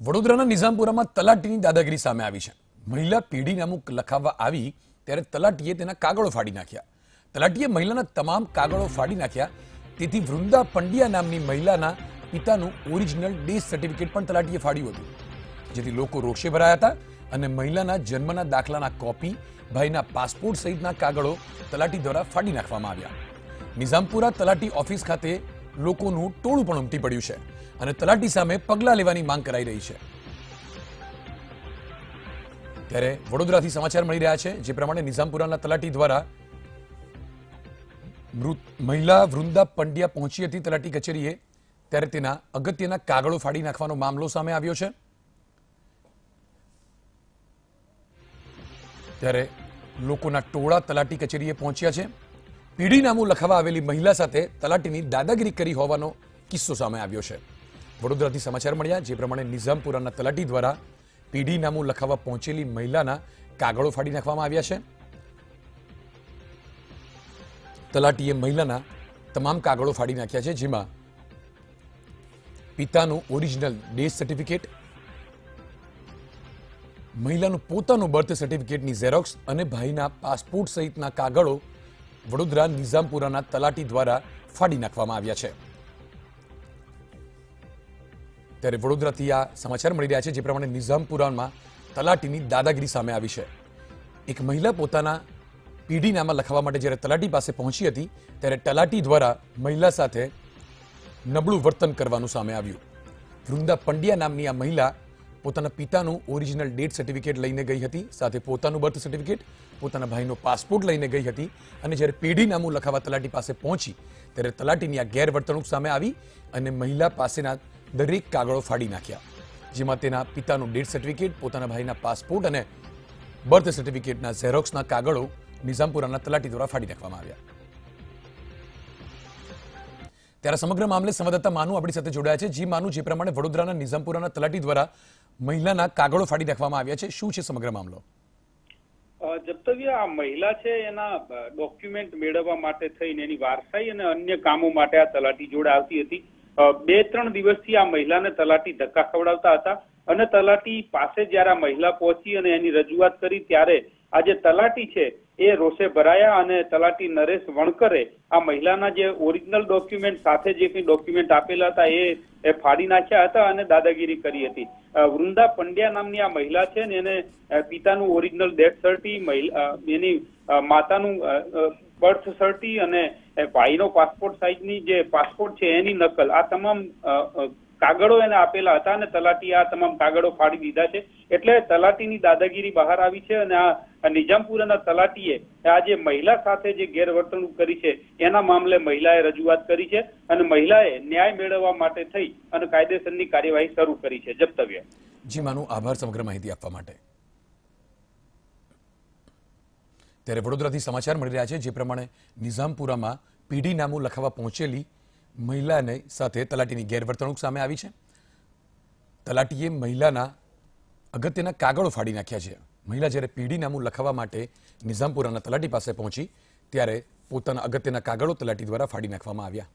વડોદરાના નિઝામપુરામાં તલાટીની દાદાગીરી સામે આવી છે. મહિલા પેઢી નામું લખાવવા આવી ત્યારે તલાટીએ તેના કાગળો ફાડી નાખ્યા. તલાટીએ મહિલાના તમામ કાગળો ફાડી નાખ્યા. તેથી વૃંદા પંડ્યા નામની મહિલાના પિતાનું ઓરિજિનલ ડેથ સર્ટિફિકેટ પણ તલાટીએ ફાડ્યું હતું. જેથી લોકો રોષે ભરાયા હતા અને મહિલાના જન્મના દાખલાના કોપી, ભાઈના પાસપોર્ટ સહિતના કાગળો તલાટી દ્વારા ફાડી નાખવામાં આવ્યા. નિઝામપુરા તલાટી ઓફિસ ખાતે લોકોનું ટોળું પણ ઉમટી પડ્યું છે અને તલાટી સામે પગલાં લેવાની માંગ કરાઈ રહી છે. ત્યારે વડોદરાથી સમાચાર મળી રહ્યા છે, જે પ્રમાણે નિઝામપુરાના તલાટી દ્વારા મૃત મહિલા વૃંદા પંડ્યા પહોંચી હતી તલાટી કચેરીએ, ત્યારે તેના અગત્યના કાગળો ફાડી નાખવાનો મામલો સામે આવ્યો છે. ત્યારે લોકોના ટોળા તલાટી કચેરીએ પહોંચ્યા છે. પીઢી લખવા આવેલી મહિલા સાથે તલાટીની દાદાગીરી કરી હોવાનો કિસ્સો સામે આવ્યો છે. વડોદરાથી સમાચાર મળ્યા, જે પ્રમાણે નિઝામપુરાના તલાટી દ્વારા પીડીનામું લખાવવા લખાવા પહોંચેલી મહિલાના કાગળો ફાડી નાખવામાં આવ્યા છે. તલાટીએ મહિલાના તમામ કાગળો ફાડી નાખ્યા છે, જેમાં પિતાનું ઓરિજિનલ ડેથ સર્ટિફિકેટ, મહિલાનું પોતાનું બર્થ સર્ટિફિકેટની ઝેરોક્સ અને ભાઈના પાસપોર્ટ સહિતના કાગળો વડોદરા નિઝામપુરાના તલાટી દ્વારા ફાડી નાખવામાં આવ્યા છે. ત્યારે વડોદરાથી આ સમાચાર મળી રહ્યા છે, જે પ્રમાણે નિઝામપુરામાં તલાટીની દાદાગીરી સામે આવી છે. એક મહિલા પોતાના પીડીનામાં લખાવવા માટે જ્યારે તલાટી પાસે પહોંચી હતી, ત્યારે તલાટી દ્વારા મહિલા સાથે નબળું વર્તન કરવાનું સામે આવ્યું. વૃંદા પંડ્યા નામની આ મહિલા પોતાના પિતાનું ઓરિજિનલ ડેથ સર્ટિફિકેટ લઈને ગઈ હતી, સાથે પોતાનું બર્થ સર્ટિફિકેટ પોતાના ભાઈનો પાસપોર્ટ લઈને ગઈ હતી અને જ્યારે પેઢી નામું લખાવા તલાટી પાસે પહોંચી, ત્યારે તલાટીની આ ગેરવર્તણૂક સામે આવી અને મહિલા પાસેના દરેક કાગળો ફાડી નાખ્યા, જેમાં તેના પિતાનું ડેથ સર્ટિફિકેટ પોતાના ભાઈના પાસપોર્ટ અને બર્થ સર્ટિફિકેટના ઝેરોક્સના કાગળો નિઝામપુરાના તલાટી દ્વારા ફાડી નાખવામાં આવ્યા. ત્યારે સમગ્ર મામલે સંવાદદાતા માનુ આપણી સાથે જોડાયા છે. જી, માનુ, જે પ્રમાણે વડોદરાના નિઝામપુરાના તલાટી દ્વારા મહિલાના કાગળો ફાડી નાખવામાં આવ્યા છે. શું છે સમગ્ર મામલો? જપ્તવ્ય, આ મહિલા છે, એના ડોક્યુમેન્ટ મેળવવા માટે થઈને એની વારસાઈ અને અન્ય કામો માટે આ તલાટી જોડે આવતી હતી. બે, ત્રણ દિવસથી આ મહિલાને તલાટી ધક્કા ખવડાવતા હતા અને તલાટી પાસે જ્યારે આ મહિલા પહોંચી અને એની રજૂઆત કરી, ત્યારે આ જે તલાટી છે, એ રોષે ભરાયા અને તલાટી નરેશ વણકરે આ મહિલાના જે ઓરિજિનલ ડોક્યુમેન્ટ સાથે જે કંઈ ડોક્યુમેન્ટ આપેલા હતા, એ ફાડી નાખ્યા હતા અને દાદાગીરી કરી હતી. વૃંદા પંડ્યા નામની આ મહિલા છે ને, એને પિતાનું ઓરિજિનલ ડેથ સર્ટી એની માતાનું બર્થ સર્ટી અને ભાઈનો પાસપોર્ટ સાઇઝની જે પાસપોર્ટ છે, એની નકલ, આ તમામ કાગળો એને આપેલા હતા અને તલાટી આ તમામ કાગળો ફાડી દીધા છે. એટલે તલાટીની દાદાગીરી બહાર આવી છે અને આ નિજામપુરાના તલાટીએ આ જે મહિલા સાથે જે ગેરવર્તણૂક કરી છે, એના મામલે મહિલાએ રજૂઆત કરી છે અને મહિલાએ ન્યાય મેળવવા માટે થઈ અને કાયદેસરની કાર્યવાહી શરૂ કરી છે. જપ્તવ્ય. જી, માનું આભાર સમગ્ર માહિતી આપવા માટે. ત્યારે વડોદરાથી સમાચાર મળી રહ્યા છે, જે પ્રમાણે નિઝામપુરામાં પીડી નામું લખાવા પહોંચેલી મહિલાને સાથે તલાટીની ગેરવર્તણૂક સામે આવી છે. તલાટીએ મહિલાના અગત્યના કાગળો ફાડી નાખ્યા છે. મહિલા જ્યારે પીઢી નામું લખાવવા માટે નિઝામપુરાના તલાટી પાસે પહોંચી, ત્યારે પોતાના અગત્યના કાગળો તલાટી દ્વારા ફાડી નાખવામાં આવ્યા.